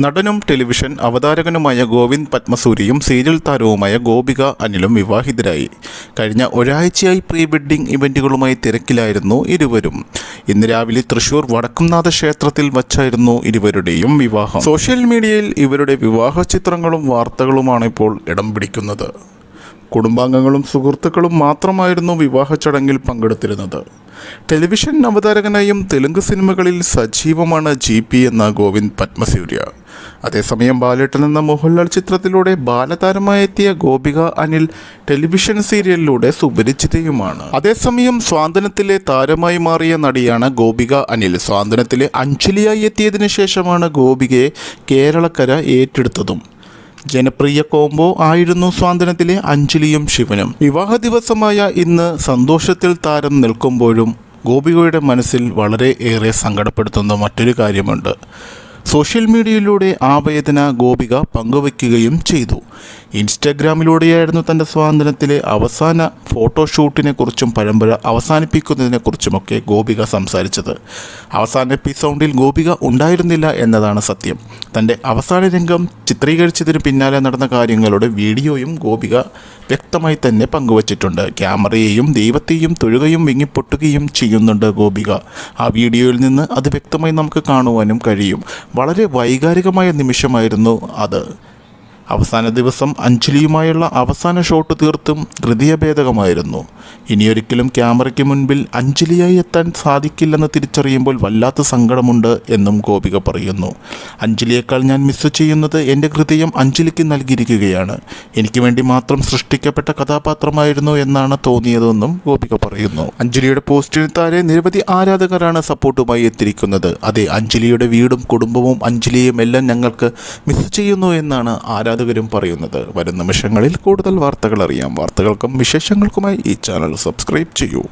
നടനും ടെലിവിഷൻ അവതാരകനുമായ ഗോവിന്ദ് പത്മസൂരിയും സീരിയൽ താരവുമായ ഗോപിക അനിലും വിവാഹിതരായി. കഴിഞ്ഞ ഒരാഴ്ചയായി പ്രീ വെഡ്ഡിംഗ് ഇവന്റുകളുമായി തിരക്കിലായിരുന്നു ഇരുവരും. ഇന്ന് രാവിലെ തൃശൂർ വടക്കുംനാഥ ക്ഷേത്രത്തിൽ വച്ചായിരുന്നു ഇരുവരുടെയും വിവാഹം. സോഷ്യൽ മീഡിയയിൽ ഇവരുടെ വിവാഹ ചിത്രങ്ങളും വാർത്തകളുമാണ് ഇപ്പോൾ ഇടം പിടിക്കുന്നത്. കുടുംബാംഗങ്ങളും സുഹൃത്തുക്കളും മാത്രമായിരുന്നു വിവാഹ ചടങ്ങിൽ പങ്കെടുത്തിരുന്നത്. ടെലിവിഷൻ അവതാരകനായും തെലുങ്ക് സിനിമകളിൽ സജീവമാണ് ജി പി എന്ന ഗോവിന്ദ് പത്മസൂര്യ. അതേസമയം ബാലേട്ടൻ എന്ന മോഹൻലാൽ ചിത്രത്തിലൂടെ ബാലതാരമായി എത്തിയ ഗോപിക അനിൽ ടെലിവിഷൻ സീരിയലിലൂടെ സുപരിചിതയുമാണ്. അതേസമയം സ്വാതന്ത്ര്യത്തിലെ താരമായി മാറിയ നടിയാണ് ഗോപിക അനിൽ. സ്വാതന്ത്ര്യത്തിലെ അഞ്ജലിയായി എത്തിയതിനു ശേഷമാണ് ഗോപികയെ കേരളക്കര ഏറ്റെടുത്തതും. ജനപ്രിയ കോംബോ ആയിരുന്നു സ്വാതന്ത്ര്യത്തിലെ അഞ്ജലിയും ശിവനും. വിവാഹ ദിവസമായ ഇന്ന് സന്തോഷത്തിൽ താരം നിൽക്കുമ്പോഴും ഗോപികയുടെ മനസ്സിൽ വളരെ ഏറെ സങ്കടപ്പെടുത്തുന്ന മറ്റൊരു കാര്യമുണ്ട്. സോഷ്യൽ മീഡിയയിലൂടെ ആ വേദന ഗോപിക പങ്കുവയ്ക്കുകയും ചെയ്തു. ഇൻസ്റ്റഗ്രാമിലൂടെയായിരുന്നു തന്റെ സ്വാതന്ത്ര്യത്തിലെ അവസാന ഫോട്ടോഷൂട്ടിനെ കുറിച്ചും പരമ്പര അവസാനിപ്പിക്കുന്നതിനെക്കുറിച്ചുമൊക്കെ ഗോപിക സംസാരിച്ചത്. അവസാന എപ്പിസോഡിൽ ഗോപിക ഉണ്ടായിരുന്നില്ല എന്നതാണ് സത്യം. തന്റെ അവസാന രംഗം ചിത്രീകരിച്ചതിന് പിന്നാലെ നടന്ന കാര്യങ്ങളുടെ വീഡിയോയും ഗോപിക വ്യക്തമായി തന്നെ പങ്കുവച്ചിട്ടുണ്ട്. ക്യാമറയെയും ദൈവത്തെയും തൊഴുകയും വിങ്ങിപ്പൊട്ടുകയും ചെയ്യുന്നുണ്ട് ഗോപിക. ആ വീഡിയോയിൽ നിന്ന് അത് വ്യക്തമായി നമുക്ക് കാണുവാനും കഴിയും. വളരെ വൈകാരികമായ നിമിഷമായിരുന്നു അത്. അവസാന ദിവസം അഞ്ജലിയുമായുള്ള അവസാന ഷോട്ട് തീർത്തും ഹൃദയഭേദകമായിരുന്നു. ഇനിയൊരിക്കലും ക്യാമറയ്ക്ക് മുൻപിൽ അഞ്ജലിയായി എത്താൻ സാധിക്കില്ലെന്ന് തിരിച്ചറിയുമ്പോൾ വല്ലാത്ത സങ്കടമുണ്ട് എന്നും ഗോപിക പറയുന്നു. അഞ്ജലിയേക്കാൾ ഞാൻ മിസ് ചെയ്യുന്നത് എന്റെ ഹൃദയം അഞ്ജലിക്ക് നൽകിയിരിക്കുകയാണ്. എനിക്ക് വേണ്ടി മാത്രം സൃഷ്ടിക്കപ്പെട്ട കഥാപാത്രമായിരുന്നു എന്നാണ് തോന്നിയതെന്നും ഗോപിക പറയുന്നു. അഞ്ജലിയുടെ പോസ്റ്റിന് താഴെ നിരവധി ആരാധകരാണ് സപ്പോർട്ടുമായി എത്തിയിരിക്കുന്നത്. അതെ അഞ്ജലിയുടെ വീടും കുടുംബവും അഞ്ജലിയും എല്ലാം ഞങ്ങൾക്ക് മിസ് ചെയ്യുന്നു എന്നാണ് ആരാധകരും പറയുന്നത്. വരും നിമിഷങ്ങളിൽ കൂടുതൽ വാർത്തകൾ അറിയാം. വാർത്തകൾക്കും വിശേഷങ്ങൾക്കുമായി ഈ ചാനൽ സബ്സ്ക്രൈബ് ചെയ്യൂ.